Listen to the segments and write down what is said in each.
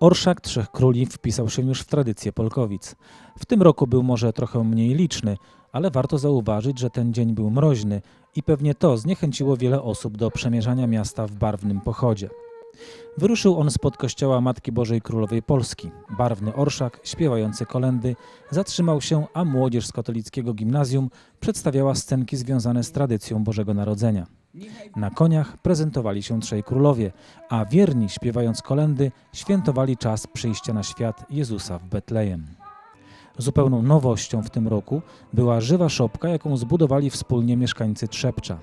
Orszak Trzech Króli wpisał się już w tradycję Polkowic. W tym roku był może trochę mniej liczny, ale warto zauważyć, że ten dzień był mroźny i pewnie to zniechęciło wiele osób do przemierzania miasta w barwnym pochodzie. Wyruszył on spod kościoła Matki Bożej Królowej Polski. Barwny orszak, śpiewający kolendy, zatrzymał się, a młodzież z katolickiego gimnazjum przedstawiała scenki związane z tradycją Bożego Narodzenia. Na koniach prezentowali się trzej królowie, a wierni, śpiewając kolendy, świętowali czas przyjścia na świat Jezusa w Betlejem. Zupełną nowością w tym roku była żywa szopka, jaką zbudowali wspólnie mieszkańcy Trzepcza.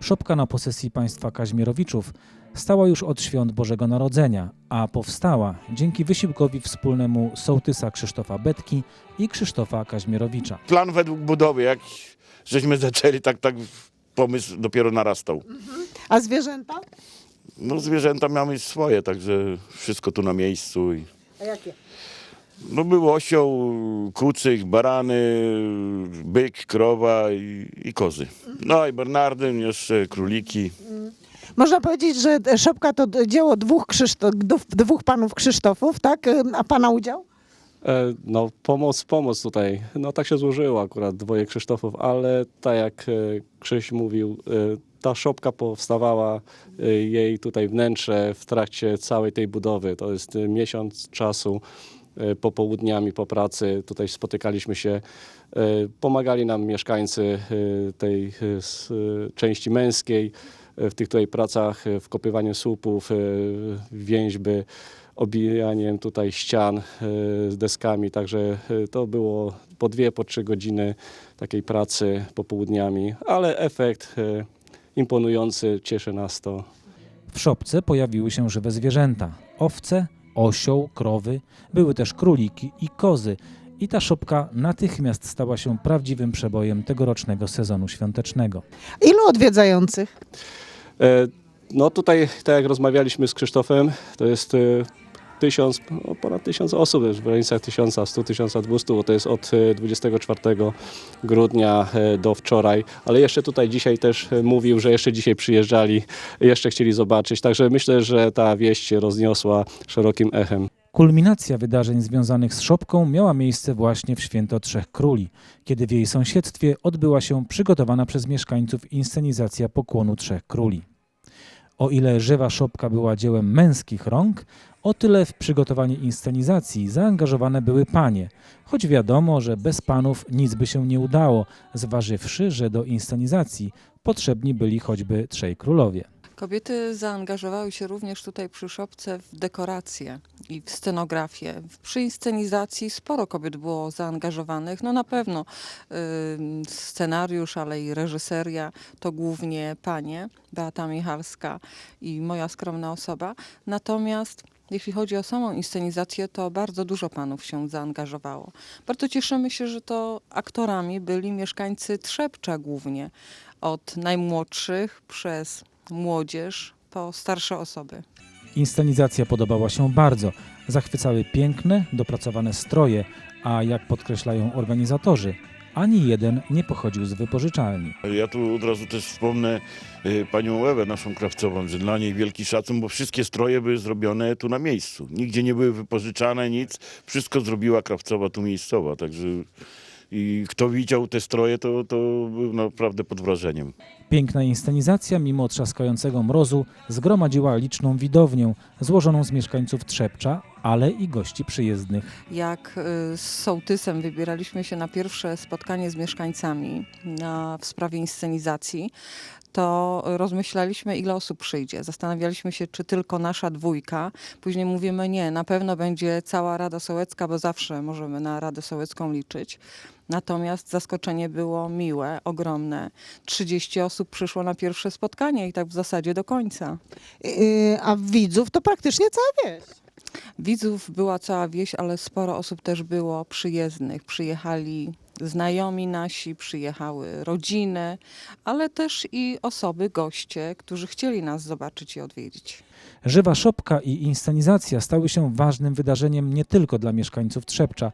Szopka na posesji państwa Kaźmierowiczów stała już od świąt Bożego Narodzenia, a powstała dzięki wysiłkowi wspólnemu sołtysa Krzysztofa Betki i Krzysztofa Kaźmierowicza. plan według budowy, jak żeśmy zaczęli, tak, tak pomysł dopiero narastał. A zwierzęta? No zwierzęta mamy swoje, także wszystko tu na miejscu. I, A jakie? no był osioł, kucyk, barany, byk, krowa i, i kozy. No i Bernardyn, jeszcze króliki. Można powiedzieć, że szopka to dzieło dwóch, Krzysztof, dwóch- dwóch panów Krzysztofów, tak? A pana udział? E, No, pomoc, pomoc tutaj. No, tak się złożyło akurat dwoje Krzysztofów, ale tak jak e, Krzyś mówił, e, ta szopka powstawała, jej tutaj wnętrze w trakcie całej tej budowy. To jest miesiąc czasu. Popołudniami po pracy tutaj spotykaliśmy się. Pomagali nam mieszkańcy tej części męskiej w tych tutaj pracach, wkopywaniu słupów, więźby obijaniem tutaj ścian e, z deskami, także e, to było po dwie, po trzy godziny takiej pracy popołudniami, ale efekt e, imponujący, cieszy nas to. W szopce pojawiły się żywe zwierzęta: owce, osioł, krowy, były też króliki i kozy. I ta szopka natychmiast stała się prawdziwym przebojem tegorocznego sezonu świątecznego. Ilu odwiedzających? E, No tutaj, tak jak rozmawialiśmy z Krzysztofem, to jest tysiąc, no ponad tysiąc osób, w granicach tysiąca, stu, tysiąca dwustu, bo to jest od e, 24 grudnia e, do wczoraj, ale jeszcze tutaj dzisiaj też e, mówił, że jeszcze dzisiaj przyjeżdżali, jeszcze chcieli zobaczyć, także myślę, że ta wieść się rozniosła szerokim echem. Kulminacja wydarzeń związanych z szopką miała miejsce właśnie w święto Trzech Króli, kiedy w jej sąsiedztwie odbyła się przygotowana przez mieszkańców inscenizacja pokłonu Trzech Króli. O ile żywa szopka była dziełem męskich rąk, o tyle w przygotowanie inscenizacji zaangażowane były panie, choć wiadomo, że bez panów nic by się nie udało, zważywszy, że do inscenizacji potrzebni byli choćby trzej królowie. Kobiety zaangażowały się również tutaj przy szopce w dekoracje i w scenografię. Przy inscenizacji sporo kobiet było zaangażowanych. No na pewno ym, scenariusz, ale i reżyseria to głównie panie, Beata Michalska i moja skromna osoba. Natomiast jeśli chodzi o samą inscenizację, to bardzo dużo panów się zaangażowało. Bardzo cieszymy się, że to aktorami byli mieszkańcy Trzepcza głównie, od najmłodszych przez młodzież po starsze osoby. Inscenizacja podobała się bardzo. Zachwycały piękne, dopracowane stroje, a jak podkreślają organizatorzy, ani jeden nie pochodził z wypożyczalni. Ja tu od razu też wspomnę y, panią Ewę, naszą krawcową, że dla niej wielki szacun, bo wszystkie stroje były zrobione tu na miejscu. Nigdzie nie były wypożyczane, nic. Wszystko zrobiła krawcowa tu miejscowa, także i kto widział te stroje, to, to był naprawdę pod wrażeniem. Piękna inscenizacja, mimo trzaskającego mrozu, zgromadziła liczną widownię złożoną z mieszkańców Trzepcza, ale i gości przyjezdnych. Jak y, z sołtysem wybieraliśmy się na pierwsze spotkanie z mieszkańcami na, w sprawie inscenizacji, to rozmyślaliśmy, ile osób przyjdzie. Zastanawialiśmy się, czy tylko nasza dwójka. Później mówimy, nie, na pewno będzie cała Rada Sołecka, bo zawsze możemy na Radę Sołecką liczyć. Natomiast zaskoczenie było miłe, ogromne. 30 osób przyszło na pierwsze spotkanie i tak w zasadzie do końca. Yy, A widzów to praktycznie cała wieś. Widzów była cała wieś, ale sporo osób też było przyjezdnych. Przyjechali znajomi nasi, przyjechały rodziny, ale też i osoby, goście, którzy chcieli nas zobaczyć i odwiedzić. Żywa szopka i inscenizacja stały się ważnym wydarzeniem nie tylko dla mieszkańców Trzepcza,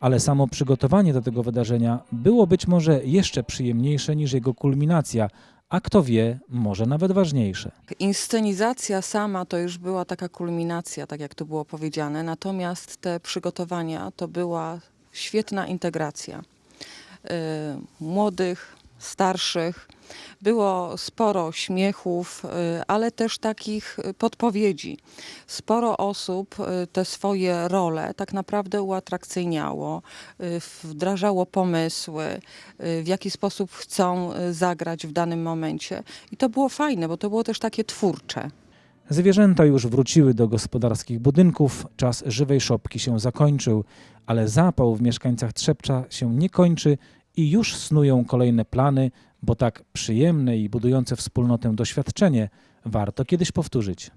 ale samo przygotowanie do tego wydarzenia było być może jeszcze przyjemniejsze niż jego kulminacja, a kto wie, może nawet ważniejsze. Inscenizacja sama to już była taka kulminacja, tak jak tu było powiedziane, natomiast te przygotowania to była świetna integracja y, młodych, starszych. Było sporo śmiechów, y, ale też takich y, podpowiedzi. Sporo osób y, te swoje role tak naprawdę uatrakcyjniało, wdrażało pomysły, w jaki sposób chcą zagrać w danym momencie. I to było fajne, bo to było też takie twórcze. Zwierzęta już wróciły do gospodarskich budynków, czas żywej szopki się zakończył, ale zapał w mieszkańcach Trzepcza się nie kończy i już snują kolejne plany, bo tak przyjemne i budujące wspólnotę doświadczenie warto kiedyś powtórzyć.